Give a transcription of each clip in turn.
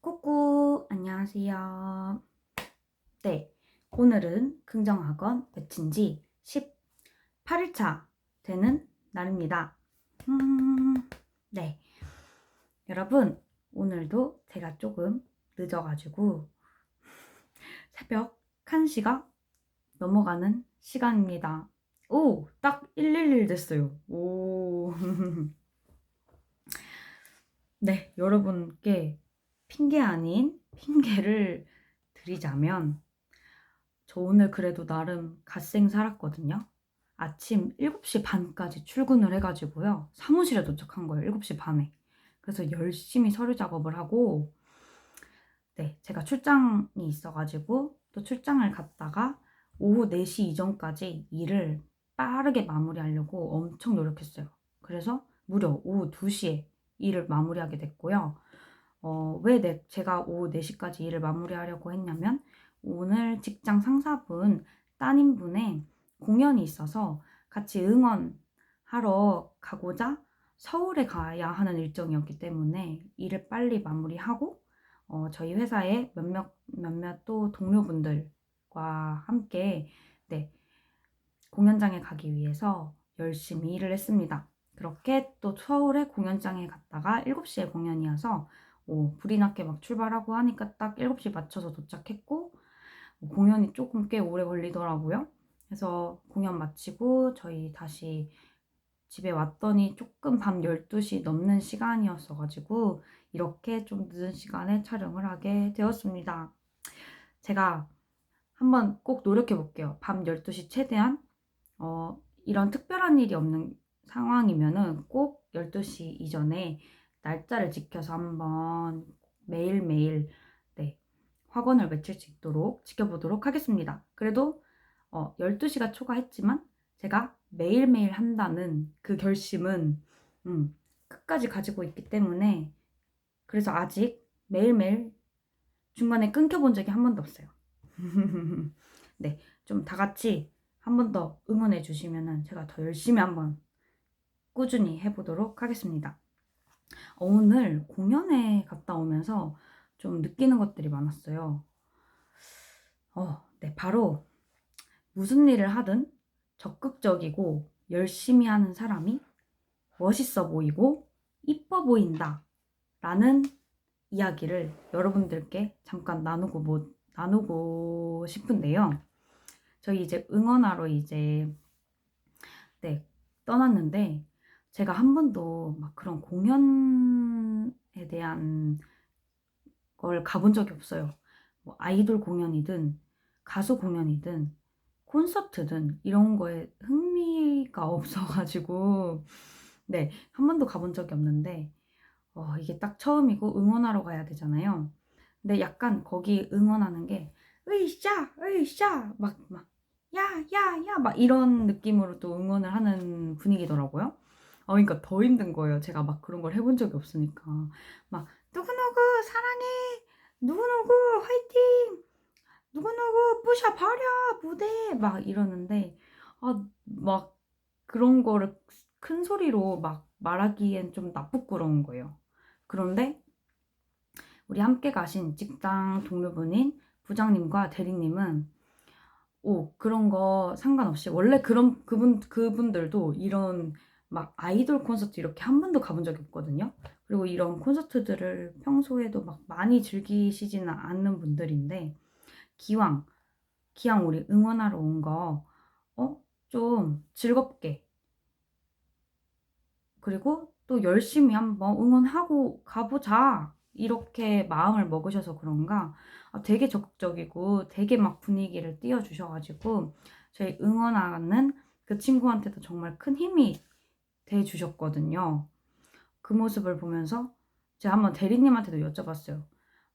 꾸꾸 안녕하세요. 네, 오늘은 긍정학원 배친 지 18일차 되는 날입니다. 음, 네. 여러분, 오늘도 제가 조금 늦어가지고 새벽 1시가 넘어가는 시간입니다. 오, 딱 111 됐어요. 오. 네, 여러분께 핑계 아닌 핑계를 드리자면 저 오늘 그래도 나름 갓생 살았거든요. 아침 7시 반까지 출근을 해가지고요. 사무실에 도착한 거예요. 7시 반에. 그래서 열심히 서류 작업을 하고 네, 제가 출장이 있어가지고 또 출장을 갔다가 오후 4시 이전까지 일을 빠르게 마무리하려고 엄청 노력했어요. 그래서 무려 오후 2시에 일을 마무리하게 됐고요. 어, 왜 내, 제가 오후 4시까지 일을 마무리하려고 했냐면 오늘 직장 상사분 따님분의 공연이 있어서 같이 응원하러 가고자 서울에 가야 하는 일정이었기 때문에 일을 빨리 마무리하고 어, 저희 회사의 몇몇 몇몇 또 동료분들과 함께 네, 공연장에 가기 위해서 열심히 일을 했습니다. 그렇게 또 서울에 공연장에 갔다가 7시에 공연이어서 오, 불이 났게 막 출발하고 하니까 딱 7시 맞춰서 도착했고 어, 공연이 조금 꽤 오래 걸리더라고요. 그래서 공연 마치고 저희 다시 집에 왔더니 조금 밤 12시 넘는 시간이었어가지고 이렇게 좀 늦은 시간에 촬영을 하게 되었습니다. 제가 한번 꼭 노력해 볼게요. 밤 12시 최대한 어, 이런 특별한 일이 없는 상황이면은 꼭 12시 이전에 날짜를 지켜서 한번 매일매일 네, 확언을 외칠 수 있도록 지켜보도록 하겠습니다. 그래도 어, 12시가 초과했지만 제가 매일매일 한다는 그 결심은 음, 끝까지 가지고 있기 때문에 그래서 아직 매일매일 중간에 끊겨본 적이 한 번도 없어요. 네, 좀 다 같이 한 번 더 응원해 주시면 제가 더 열심히 한번 꾸준히 해보도록 하겠습니다. 어, 오늘 공연에 갔다 오면서 좀 느끼는 것들이 많았어요. 어, 네, 바로 무슨 일을 하든 적극적이고 열심히 하는 사람이 멋있어 보이고 이뻐 보인다. 라는 이야기를 여러분들께 잠깐 나누고, 뭐, 나누고 싶은데요. 저희 이제 응원하러 이제, 네, 떠났는데, 제가 한 번도 막 그런 공연에 대한 걸 가본 적이 없어요. 뭐 아이돌 공연이든 가수 공연이든 콘서트든 이런 거에 흥미가 없어가지고 네, 한 번도 가본 적이 없는데 어, 이게 딱 처음이고 응원하러 가야 되잖아요. 근데 약간 거기 응원하는 게 으이샤 으이샤 막막 야야야 막 이런 느낌으로 또 응원을 하는 분위기더라고요. 어, 그러니까 더 힘든 거예요. 제가 막 그런 걸 해본 적이 없으니까. 막, 누구누구 사랑해! 누구누구 화이팅! 누구누구 부셔 버려! 무대! 막 이러는데, 아, 막 그런 거를 큰 소리로 막 말하기엔 좀 나쁘끄러운 거예요. 그런데 우리 함께 가신 직장 동료분인 부장님과 대리님은 오, 그런 거 상관없이 원래 그런 그분 그분들도 이런 막 아이돌 콘서트 이렇게 한 번도 가본 적이 없거든요. 그리고 이런 콘서트들을 평소에도 막 많이 즐기시지는 않는 분들인데 기왕 기왕 우리 응원하러 온 거 어? 좀 즐겁게 그리고 또 열심히 한번 응원하고 가보자 이렇게 마음을 먹으셔서 그런가 아, 되게 적극적이고 되게 막 분위기를 띄워주셔가지고 저희 응원하는 그 친구한테도 정말 큰 힘이 돼 주셨거든요. 그 모습을 보면서 제가 한번 대리님한테도 여쭤봤어요.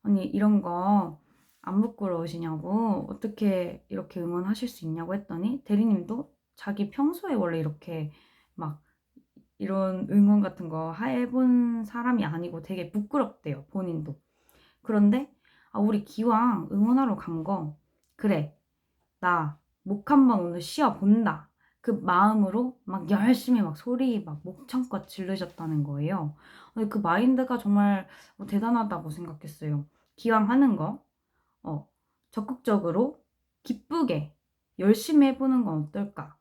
아니 이런 거 안 부끄러우시냐고 어떻게 이렇게 응원하실 수 있냐고 했더니 대리님도 자기 평소에 원래 이렇게 막 이런 응원 같은 거 해본 사람이 아니고 되게 부끄럽대요 본인도 그런데 아, 우리 기왕 응원하러 간 거 그래 나 목 한번 오늘 쉬어 본다 그 마음으로 막 열심히 막 소리 막 목청껏 지르셨다는 거예요. 그 마인드가 정말 대단하다고 생각했어요. 기왕 하는 거, 어, 적극적으로 기쁘게 열심히 해보는 건 어떨까?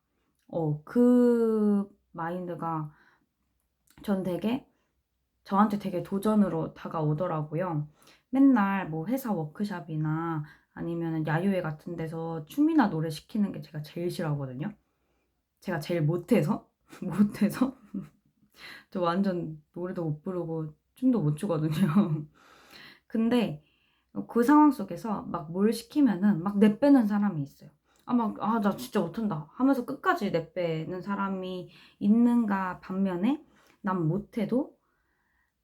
어, 그 마인드가 전 되게 저한테 되게 도전으로 다가오더라고요. 맨날 뭐 회사 워크샵이나 아니면 야유회 같은 데서 춤이나 노래 시키는 게 제가 제일 싫어하거든요. 제가 제일 못해서 못해서 저 완전 노래도 못 부르고 춤도 못 추거든요. 근데 그 상황 속에서 막 뭘 시키면은 막 내빼는 사람이 있어요. 아, 막, 아, 나 진짜 못한다. 하면서 끝까지 내빼는 사람이 있는가 반면에 난 못해도,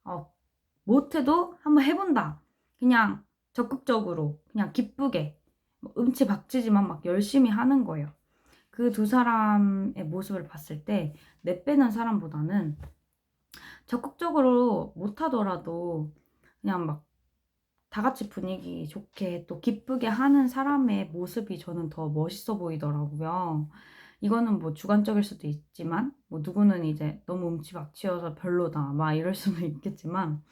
어, 못해도 한번 해본다. 그냥 적극적으로, 그냥 기쁘게, 뭐 음치 박치지만 막 열심히 하는 거예요. 그 두 사람의 모습을 봤을 때, 내빼는 사람보다는 적극적으로 못하더라도 그냥 막 다 같이 분위기 좋게 또 기쁘게 하는 사람의 모습이 저는 더 멋있어 보이더라고요. 이거는 뭐 주관적일 수도 있지만, 뭐 누구는 이제 너무 음치박치여서 별로다, 막 이럴 수도 있겠지만,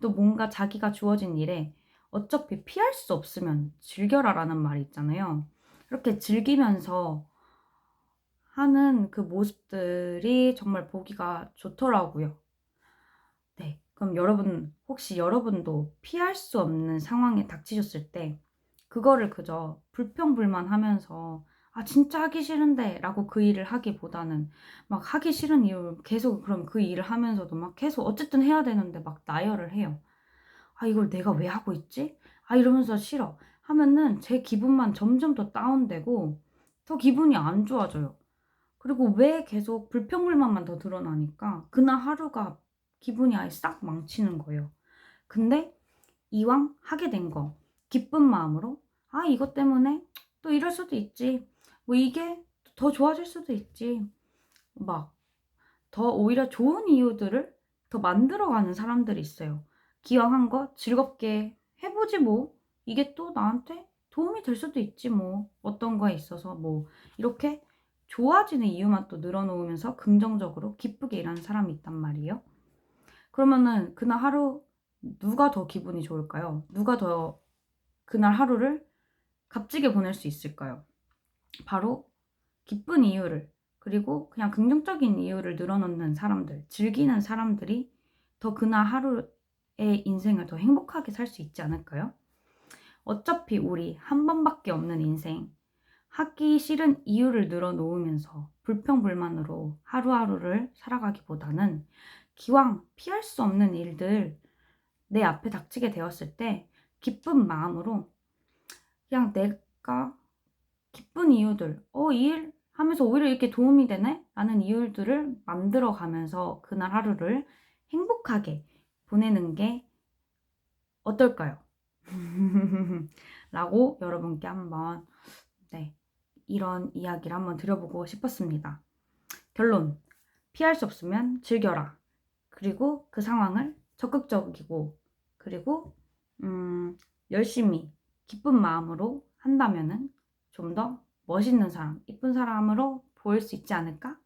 또 뭔가 자기가 주어진 일에 어차피 피할 수 없으면 즐겨라라는 말이 있잖아요. 이렇게 즐기면서 하는 그 모습들이 정말 보기가 좋더라고요. 네. 그럼 여러분, 혹시 여러분도 피할 수 없는 상황에 닥치셨을 때, 그거를 그저 불평불만 하면서, 아, 진짜 하기 싫은데, 라고 그 일을 하기보다는, 막 하기 싫은 이유, 계속 그럼 그 일을 하면서도 막 계속 어쨌든 해야 되는데 막 나열을 해요. 아, 이걸 내가 왜 하고 있지? 아, 이러면서 싫어. 하면은 제 기분만 점점 더 다운되고, 더 기분이 안 좋아져요. 그리고 왜 계속 불평불만만 더 드러나니까, 그날 하루가 기분이 아예 싹 망치는 거예요. 근데 이왕 하게 된 거, 기쁜 마음으로, 아, 이것 때문에 또 이럴 수도 있지. 뭐 이게 더 좋아질 수도 있지. 막, 더 오히려 좋은 이유들을 더 만들어가는 사람들이 있어요. 기왕 한 거 즐겁게 해보지 뭐. 이게 또 나한테 도움이 될 수도 있지 뭐. 어떤 거에 있어서 뭐. 이렇게 좋아지는 이유만 또 늘어놓으면서 긍정적으로 기쁘게 일하는 사람이 있단 말이에요. 그러면은 그날 하루 누가 더 기분이 좋을까요? 누가 더 그날 하루를 값지게 보낼 수 있을까요? 바로 기쁜 이유를 그리고 그냥 긍정적인 이유를 늘어놓는 사람들, 즐기는 사람들이 더 그날 하루의 인생을 더 행복하게 살 수 있지 않을까요? 어차피 우리 한 번밖에 없는 인생, 하기 싫은 이유를 늘어놓으면서 불평불만으로 하루하루를 살아가기보다는 기왕 피할 수 없는 일들 내 앞에 닥치게 되었을 때 기쁜 마음으로 그냥 내가 기쁜 이유들, 어, 이 일 하면서 오히려 이렇게 도움이 되네? 라는 이유들을 만들어 가면서 그날 하루를 행복하게 보내는 게 어떨까요? 라고 여러분께 한번, 네, 이런 이야기를 한번 드려보고 싶었습니다. 결론. 피할 수 없으면 즐겨라. 그리고 그 상황을 적극적이고 그리고 음, 열심히 기쁜 마음으로 한다면은 좀 더 멋있는 사람, 이쁜 사람으로 보일 수 있지 않을까?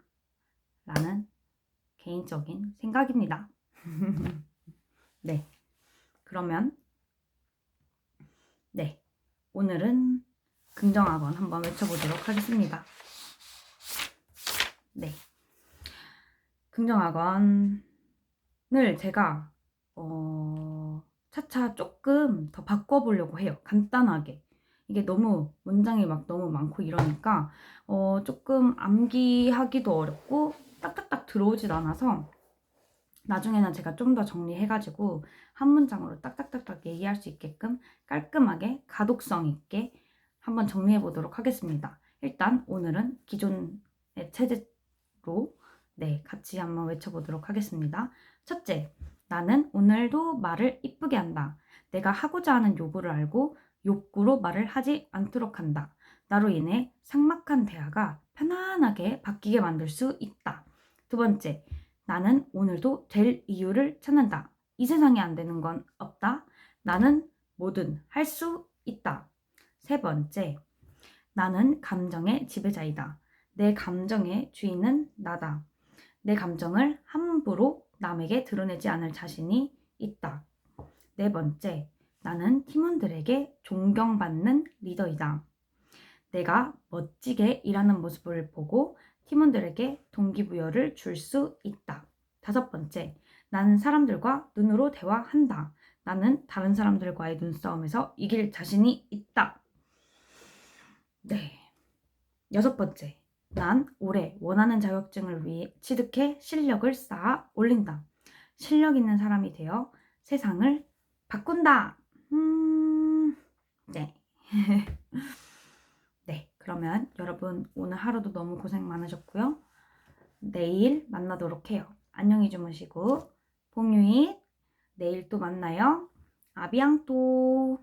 라는 개인적인 생각입니다. 네. 그러면 네. 오늘은 긍정학원 한번 외쳐보도록 하겠습니다. 네. 긍정학원 을 제가 어, 차차 조금 더 바꿔보려고 해요. 간단하게. 이게 너무 문장이 막 너무 많고 이러니까 어, 조금 암기하기도 어렵고 딱딱딱 들어오질 않아서 나중에는 제가 좀 더 정리해가지고 한 문장으로 딱딱딱딱 얘기할 수 있게끔 깔끔하게 가독성 있게 한번 정리해 보도록 하겠습니다. 일단 오늘은 기존의 체제로 네, 같이 한번 외쳐보도록 하겠습니다. 첫째, 나는 오늘도 말을 이쁘게 한다. 내가 하고자 하는 요구를 알고 욕구로 말을 하지 않도록 한다. 나로 인해 삭막한 대화가 편안하게 바뀌게 만들 수 있다. 두 번째, 나는 오늘도 될 이유를 찾는다. 이 세상에 안 되는 건 없다. 나는 뭐든 할 수 있다. 세 번째, 나는 감정의 지배자이다. 내 감정의 주인은 나다. 내 감정을 함부로 남에게 드러내지 않을 자신이 있다. 네 번째, 나는 팀원들에게 존경받는 리더이다. 내가 멋지게 일하는 모습을 보고 팀원들에게 동기부여를 줄 수 있다. 다섯 번째, 나는 사람들과 눈으로 대화한다. 나는 다른 사람들과의 눈싸움에서 이길 자신이 있다. 네. 여섯 번째, 난 올해 원하는 자격증을 위해 취득해 실력을 쌓아 올린다. 실력 있는 사람이 되어 세상을 바꾼다. 음, 네. 네, 그러면 여러분 오늘 하루도 너무 고생 많으셨고요. 내일 만나도록 해요. 안녕히 주무시고, 봉유이, 내일 또 만나요. 아비앙또.